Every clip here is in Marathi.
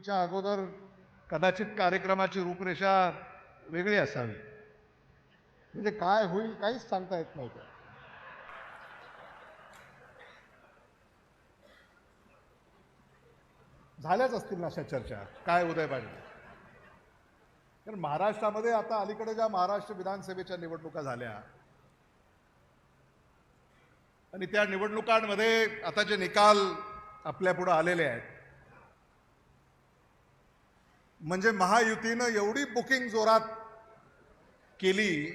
निवडणुकीच्या अगोदर कदाचित कार्यक्रमाची रूपरेषा वेगळी असावी. म्हणजे काय होईल काहीच सांगता येत नव्हतं झाल्याच असतील ना अशा चर्चा. काय उदय पाटील? कारण महाराष्ट्रामध्ये आता अलीकडे ज्या महाराष्ट्र विधानसभेच्या निवडणुका झाल्या आणि त्या निवडणुकांमध्ये आता जे निकाल आपल्या पुढे आलेले आहेत म्हणजे महायुतीनं एवढी बुकिंग जोरात केली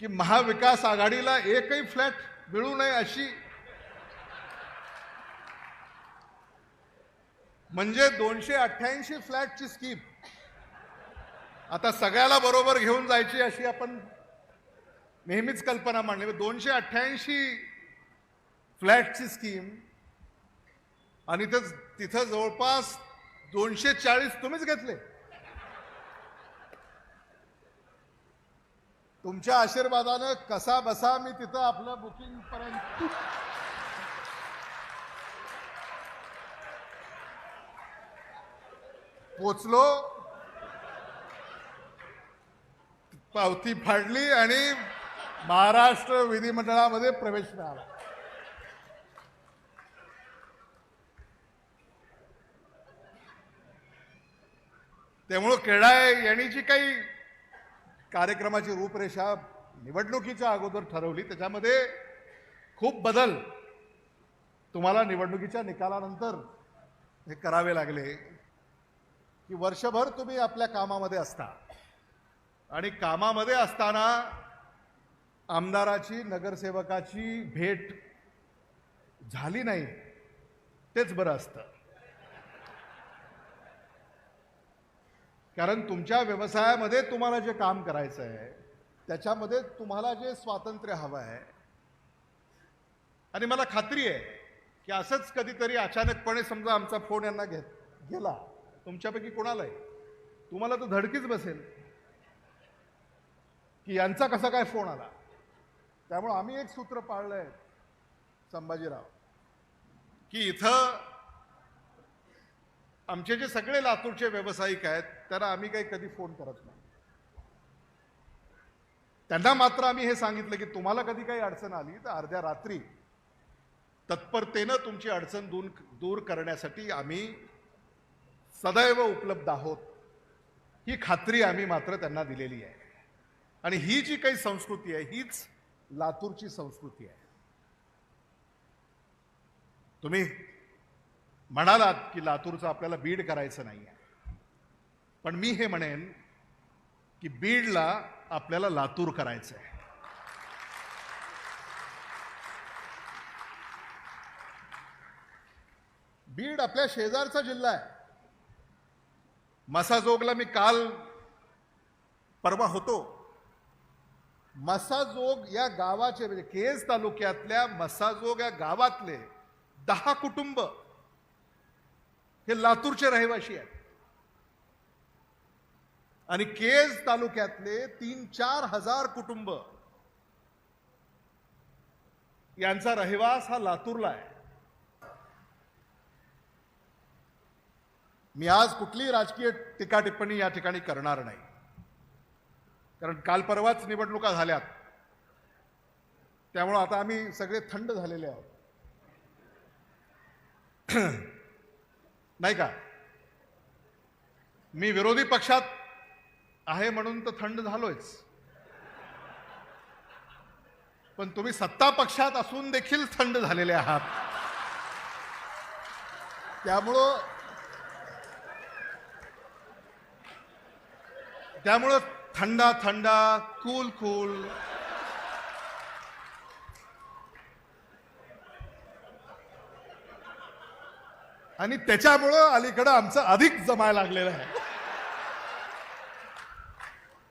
की महाविकास आघाडीला एकही फ्लॅट मिळू नये अशी. म्हणजे दोनशे अठ्ठ्याऐंशी फ्लॅटची स्कीम. आता सगळ्याला बरोबर घेऊन जायची अशी आपण नेहमीच कल्पना मांडली. दोनशे अठ्ठ्याऐंशी फ्लॅटची स्कीम आणि तर तिथं जवळपास दोनशे चाळीस तुम्हीच घेतले. तुमच्या आशीर्वादानं कसा बसा मी तिथं आपलं बुकिंग पर्यंत पोचलो. पावती फाडली आणि महाराष्ट्र विधिमंडळामध्ये प्रवेश मिळाला. त्यामुळं केडाय यांनी जी काही कार्यक्रमाची रूपरेषा निवडणुकीच्या अगोदर ठरवली. त्याच्यामध्ये खूप बदल तुम्हाला निवडणुकीच्या निकालानंतर हे करावे लागले. की वर्षभर तुम्ही आपल्या कामामध्ये असता. आणि कामामध्ये असताना आमदाराची नगरसेवकाची भेट झाली नाही तेच बरं असतं. कारण तुमच्या व्यवसायामध्ये तुम्हाला जे काम करायचं आहे त्याच्यामध्ये तुम्हाला जे स्वातंत्र्य हवं आहे. आणि मला खात्री आहे की असंच कधीतरी अचानकपणे समजा आमचा फोन यांना घेत गेला तुमच्यापैकी कोणालाही तुम्हाला तर धडकीच बसेल की यांचा कसा काय फोन आला? त्यामुळे आम्ही एक सूत्र पाळलंय संभाजीराव की इथं आमचे जे सगळे लातूरचे व्यावसायिक आहेत त्यांना आम्ही काही कधी फोन करत नाही. त्यांना मात्र आम्ही हे सांगितलं की तुम्हाला कधी काही अडचण आली तर अर्ध्या रात्री तत्परतेनं तुमची अडचण दूर दूर करण्यासाठी आम्ही सदैव उपलब्ध आहोत. ही खात्री आम्ही मात्र त्यांना दिलेली आहे. आणि ही जी काही संस्कृती आहे हीच लातूरची संस्कृती आहे. तुम्ही म्हणालात की लातूरचं आपल्याला बीड करायचं नाही आहे पण मी हे म्हणेन की बीडला आपल्याला लातूर करायचं आहे बीड आपल्या शेजारचा जिल्हा आहे. मसाजोगला मी काल परवा होतो. मसाजोग या गावाचे म्हणजे केज तालुक्यातल्या मसाजोग या गावातले दहा कुटुंब हे लातूरचे रहिवाशी आहेत. आणि केज तालुक्यातले तीन चार हजार कुटुंब यांचा रहिवास हा लातूरला आहे. मी आज कुठलीही राजकीय टीका टिप्पणी या ठिकाणी करणार नाही. कारण काल परवाच निवडणुका झाल्यात. त्यामुळं आता आम्ही सगळे थंड झालेले आहोत. नाही का? मी विरोधी पक्षात आहे म्हणून तर थंड झालोयच. पण तुम्ही सत्ता पक्षात असून देखील थंड झालेले आहात. त्यामुळं त्यामुळं थंडा थंडा कूल कूल. आणि त्याच्यामुळं अलीकडं आमचं अधिक जमायला लागलेलं आहे.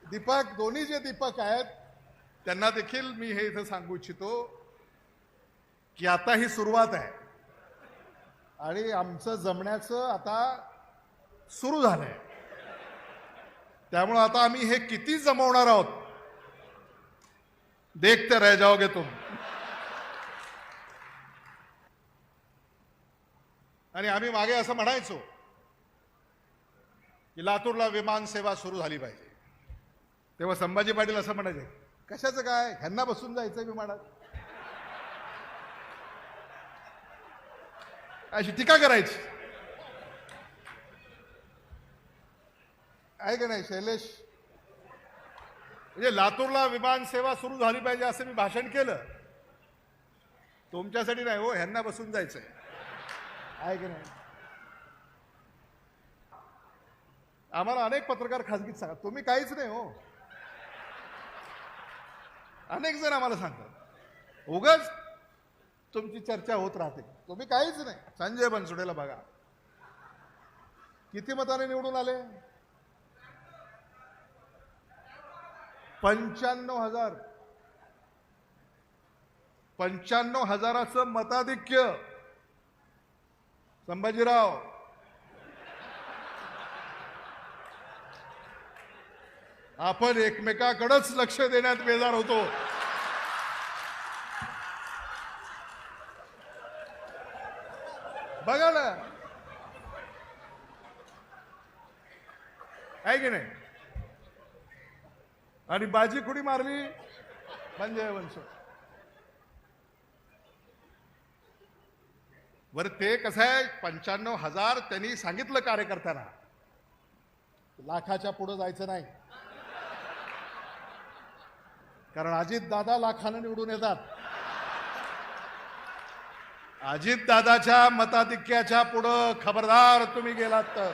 दीपक दोन्ही जे दीपक आहेत त्यांना देखील मी हे इथं सांगू इच्छितो की आता ही सुरुवात आहे. आणि आमचं जमण्याचं आता सुरू झालंय. त्यामुळं आता आम्ही हे किती जमवणार आहोत देखते रह जाओगे तुम. आणि आम्ही मागे असं म्हणायचो की लातूरला विमान सेवा सुरू झाली पाहिजे. तेव्हा संभाजी पाटील असं म्हणायचे कशाचं काय? ह्यांना बसून जायचं विमानात. अशी टीका करायची. आहे का नाही शैलेश? म्हणजे लातूरला विमान सेवा सुरू झाली पाहिजे असं मी भाषण केलं. तुमच्यासाठी नाही हो ह्यांना बसून जायचंय. आहे की नाही आम्हाला अनेक पत्रकार खासगीत सांगा तुम्ही काहीच नाही हो. अनेक जण आम्हाला सांगतात. उगाच तुमची चर्चा होत राहते. तुम्ही काहीच नाही. संजय बनसोडेला बघा. किती मताने निवडून आले? पंच्याण्णव हजार. पंच्याण्णव हजाराचं मताधिक्य. संभाजीराव. आपण एकमेकाकडेच लक्ष देण्यात बेजार होतो. बघा ना. आहे की नाही? आणि बाजी कुणी मारली? पंजय वंश. बरं ते कसं आहे पंच्याण्णव हजार त्यांनी सांगितलं कार्यकर्त्यांना. लाखाच्या पुढं जायचं नाही. कारण अजित दादा लाखानं निवडून येतात. अजित दादाच्या मताधिक्याच्या पुढं खबरदार तुम्ही गेलात तर.